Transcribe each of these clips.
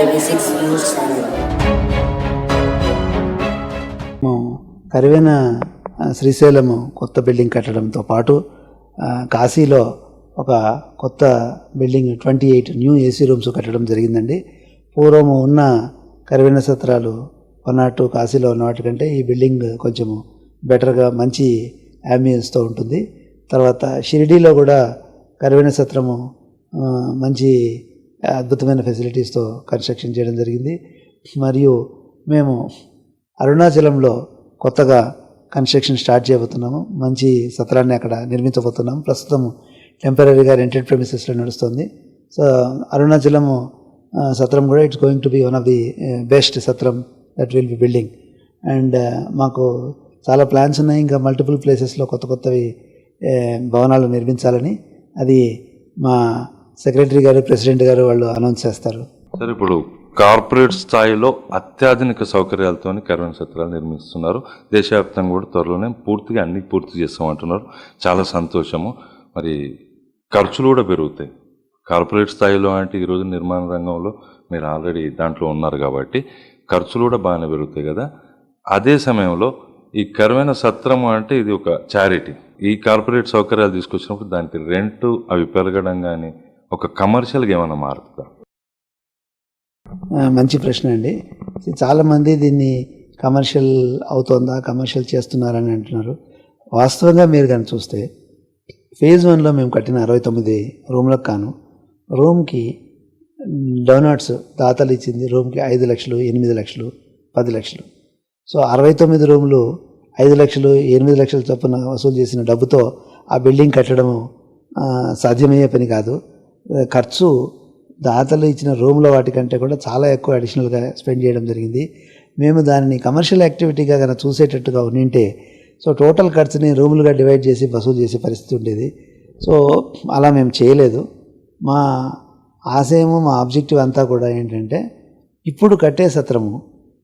AB Karivena Srisailam కొత్త building కట్టడంతో పాటు కాశీలో ఒక కొత్త building twenty eight new AC rooms కట్టడం జరిగిందండి. పూర్వము ఉన్న కరివేన సత్రాలు కొన్నాటు కాశీలో ఉన్న వాటికంటే ఈ బిల్డింగ్ కొంచెము బెటర్గా మంచి యాంబియన్స్తో ఉంటుంది. తర్వాత షిరిడీలో కూడా కరివేన సత్రము మంచి అద్భుతమైన ఫెసిలిటీస్తో కన్స్ట్రక్షన్ చేయడం జరిగింది. మరియు మేము అరుణాచలంలో కొత్తగా కన్స్ట్రక్షన్ స్టార్ట్ చేయబోతున్నాము. మంచి సత్రాన్ని అక్కడ నిర్మించబోతున్నాము. ప్రస్తుతం టెంపరీగా రెంటెడ్ ప్రెమిసెస్లో నడుస్తుంది. సో అరుణాచలము సత్రం కూడా it's going to be one of the best సత్రం that will be building. And మాకు చాలా ప్లాన్స్ ఉన్నాయి. ఇంకా మల్టిపుల్ ప్లేసెస్లో కొత్త కొత్తవి భవనాలు నిర్మించాలని. అది మా సెక్రటరీ గారు ప్రెసిడెంట్ గారు వాళ్ళు అనౌన్స్ చేస్తారు. సార్ ఇప్పుడు కార్పొరేట్ స్థాయిలో అత్యాధునిక సౌకర్యాలతో కరోనా సత్రాలు నిర్మిస్తున్నారు. దేశవ్యాప్తంగా కూడా త్వరలోనే పూర్తిగా అన్ని పూర్తి చేస్తామంటున్నారు. చాలా సంతోషము. మరి ఖర్చులు కూడా పెరుగుతాయి. కార్పొరేట్ స్థాయిలో అంటే ఈరోజు నిర్మాణ రంగంలో మీరు ఆల్రెడీ దాంట్లో ఉన్నారు కాబట్టి ఖర్చులు కూడా బాగానే పెరుగుతాయి కదా. అదే సమయంలో ఈ కరువైన సత్రము అంటే ఇది ఒక చారిటీ ఈ కార్పొరేట్ సౌకర్యాలు తీసుకొచ్చినప్పుడు దానికి రెంట్ అవి పెరగడం కానీ ఒక కమర్షియల్గా ఏమైనా మారుతుందా? మంచి ప్రశ్న అండి. చాలామంది దీన్ని కమర్షియల్ అవుతోందా కమర్షియల్ చేస్తున్నారని అంటున్నారు. వాస్తవంగా మీరు కానీ చూస్తే ఫేజ్ వన్లో మేము కట్టిన అరవై తొమ్మిది రూమ్లకు కాను రూమ్కి డోనాట్స్ దాతలు ఇచ్చింది రూమ్కి ఐదు లక్షలు ఎనిమిది లక్షలు పది లక్షలు. సో అరవై తొమ్మిది రూములు ఐదు లక్షలు ఎనిమిది లక్షల చొప్పున వసూలు చేసిన డబ్బుతో ఆ బిల్డింగ్ కట్టడము సాధ్యమయ్యే పని కాదు. ఖర్చు దాతలు ఇచ్చిన రూమ్ల వాటికంటే కూడా చాలా ఎక్కువ అడిషనల్గా స్పెండ్ చేయడం జరిగింది. మేము దానిని కమర్షియల్ యాక్టివిటీగా కనుక చూసేటట్టుగా ఉండింటే సో టోటల్ ఖర్చుని రూములుగా డివైడ్ చేసి వసూలు చేసే పరిస్థితి ఉండేది. సో అలా మేము చేయలేదు. మా ఆశయము మా ఆబ్జెక్టివ్ అంతా కూడా ఏంటంటే ఇప్పుడు కట్టే సత్రము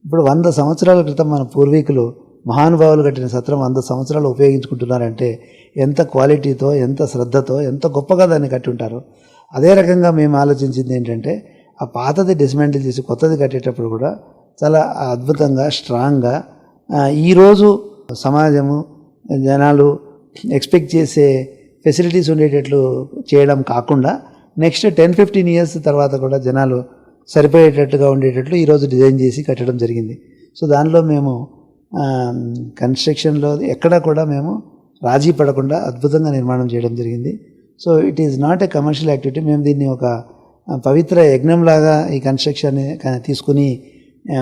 ఇప్పుడు వంద సంవత్సరాల క్రితం మన పూర్వీకులు మహానుభావులు కట్టిన సత్రం వంద సంవత్సరాలు ఉపయోగించుకుంటున్నారంటే ఎంత క్వాలిటీతో ఎంత శ్రద్ధతో ఎంత గొప్పగా దాన్ని కట్టి ఉంటారు అదే రకంగా మేము ఆలోచించింది ఏంటంటే ఆ పాతది డిస్మెంటిల్ చేసి కొత్తది కట్టేటప్పుడు కూడా చాలా అద్భుతంగా స్ట్రాంగ్గా ఈరోజు సమాజము జనాలు ఎక్స్పెక్ట్ చేసే ఫెసిలిటీస్ ఉండేటట్లు చేయడం కాకుండా నెక్స్ట్ టెన్ ఫిఫ్టీన్ ఇయర్స్ తర్వాత కూడా జనాలు సరిపోయేటట్టుగా ఉండేటట్లు ఈరోజు డిజైన్ చేసి కట్టడం జరిగింది. సో దానిలో మేము కన్స్ట్రక్షన్లో ఎక్కడా కూడా మేము రాజీ పడకుండా అద్భుతంగా నిర్మాణం చేయడం జరిగింది. So it is not a commercial activity మేము దీన్ని ఒక పవిత్ర యజ్ఞంలాగా ఈ కన్స్ట్రక్షన్ తీసుకుని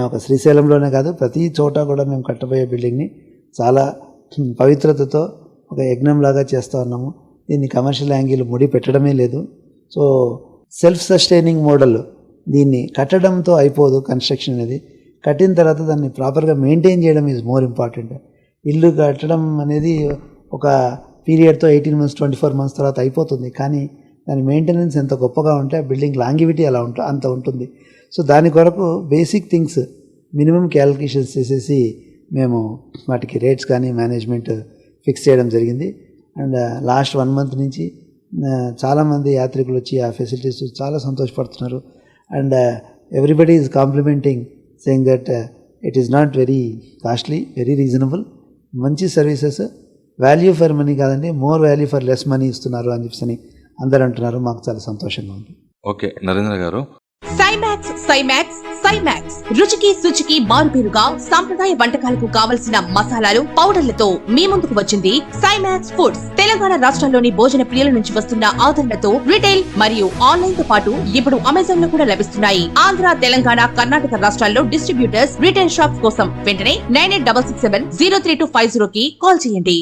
ఒక శ్రీశైలంలోనే కాదు ప్రతి చోట కూడా మేము కట్టబోయే బిల్డింగ్ని చాలా పవిత్రతతో ఒక యజ్ఞంలాగా చేస్తూ ఉన్నాము. దీన్ని కమర్షియల్ యాంగిల్ ముడి పెట్టడమే లేదు. సో సెల్ఫ్ సస్టైనింగ్ మోడల్ దీన్ని కట్టడంతో అయిపోదు కన్స్ట్రక్షన్ అనేది. కట్టిన తర్వాత దాన్ని ప్రాపర్గా మెయింటైన్ చేయడం ఈజ్ మోర్ ఇంపార్టెంట్ ఇల్లు కట్టడం అనేది ఒక పీరియడ్తో eighteen months twenty four months తర్వాత అయిపోతుంది. కానీ దాని మెయింటెనెన్స్ ఎంత గొప్పగా ఉంటే ఆ బిల్డింగ్ లాంగివిటీ అలా ఉంటుందో అంత ఉంటుంది. సో దాని కొరకు బేసిక్ థింగ్స్ మినిమం క్యాలిక్యులేషన్స్ చేసేసి మేము వాటికి రేట్స్ కానీ మేనేజ్మెంట్ ఫిక్స్ చేయడం జరిగింది. అండ్ లాస్ట్ వన్ మంత్ నుంచి చాలామంది యాత్రికులు వచ్చి ఆ ఫెసిలిటీస్ చాలా సంతోషపడుతున్నారు. And everybody is complimenting saying that it is not very costly very reasonable మంచి సర్వీసెస్ వాల్యూ ఫర్ మనీ కాదండి more value for less money ఇస్తున్నారు అని చెప్పి అందరూ అంటున్నారు. మాకు చాలా సంతోషంగా ఉంది. ఓకే నరేంద్ర గారు. సైమాక్స్ సైమాక్స్ సైమాక్స్ రుచికి శుచికి మారుపేరుగా సాంప్రదాయ వంటకాలకు కావలసిన మసాలాలు పౌడర్లతో మీ ముందుకు వచ్చింది సైమాక్స్ ఫుడ్స్ తెలంగాణ రాష్ట్రంలోని భోజన ప్రియుల నుంచి వస్తున్న ఆదరణతో రిటైల్ మరియు ఆన్లైన్తో పాటు ఇప్పుడు అమెజాన్లో కూడా లభిస్తున్నాయి. ఆంధ్ర తెలంగాణ కర్ణాటక రాష్ట్రాల్లో డిస్ట్రిబ్యూటర్స్ రిటైల్ షాప్స్ కోసం వెంటనే nine eight double six seven zero three two five zero కి కాల్ చేయండి.